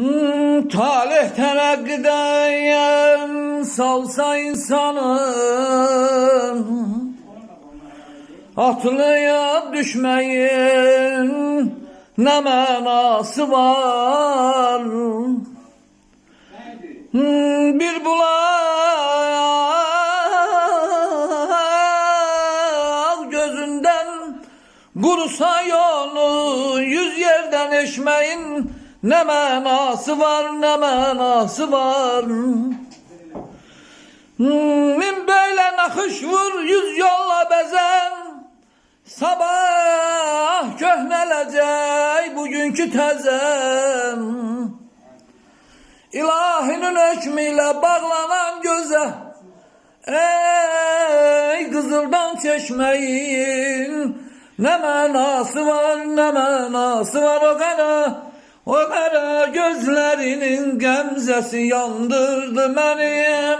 Talih terakkideyen salsa insanın Atlayıp düşmeyin ne manası var? Hmm, Bir bulak gözünden Kurusa yolu yüz yerden eşmeyin Ne manası var ne manası var. Min böyle nakış vur yüz yolla bezen. Sabah köhnelecek bugünkü tezem. İlahinin hükmüyle bağlanan göze. Ey kızıldan çeşmeyin. Ne manası var ne manası var o kara O kara gözlerinin gemzesi yandırdı beni